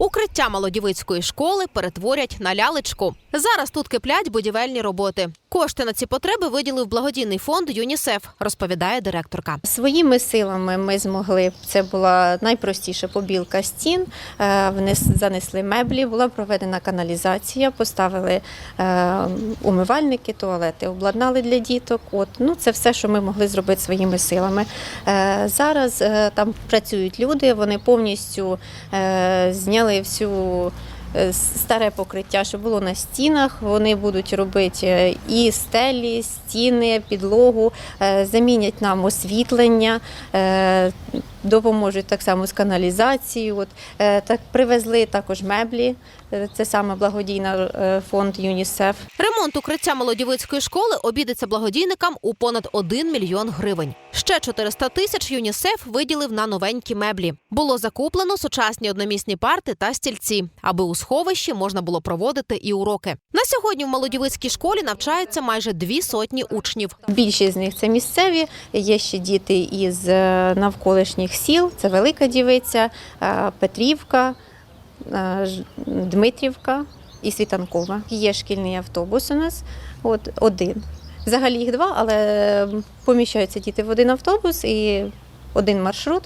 Укриття молодівицької школи перетворять на лялечку. Зараз тут киплять будівельні роботи. Кошти на ці потреби виділив благодійний фонд ЮНІСЕФ, розповідає директорка. Своїми силами ми змогли. Це була найпростіша побілка стін. е, занесли меблі, була проведена каналізація, поставили е, умивальники, туалети, обладнали для діток. От ну це все, що ми могли зробити своїми силами. Е, Зараз там працюють люди. Вони повністю е, зняли всю. е, Старе покриття, що було на стінах, вони будуть робити е, і стелі, стіни, підлогу, е, замінять нам освітлення, допоможуть так само з каналізацією. От, е, так, привезли також меблі, е, це саме благодійний е, фонд ЮНІСЕФ. Ремонт укриття молодівицької школи обійдеться благодійникам у понад 1 мільйон гривень. Ще 400 тисяч ЮНІСЕФ виділив на новенькі меблі. Було закуплено сучасні одномісні парти та стільці, аби у сховищі можна було проводити і уроки. На сьогодні в молодівицькій школі навчається майже дві сотні учнів. Більшість з них це місцеві, є ще діти із е, навколишніх сіл, це Велика Дівиця, е, Петрівка, е, Дмитрівка і Світанкова. Є шкільний автобус у нас, от один. Взагалі їх два, але поміщаються діти в один автобус і один маршрут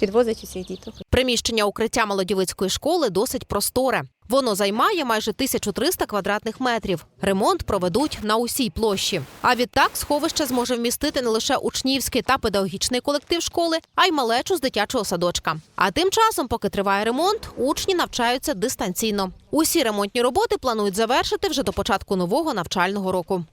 підвозить усіх діток. Приміщення укриття молодівицької школи досить просторе. Воно займає майже 1300 квадратних метрів. Ремонт проведуть на усій площі. А відтак сховище зможе вмістити не лише учнівський та педагогічний колектив школи, а й малечу з дитячого садочка. А тим часом, поки триває ремонт, учні навчаються дистанційно. Усі ремонтні роботи планують завершити вже до початку нового навчального року.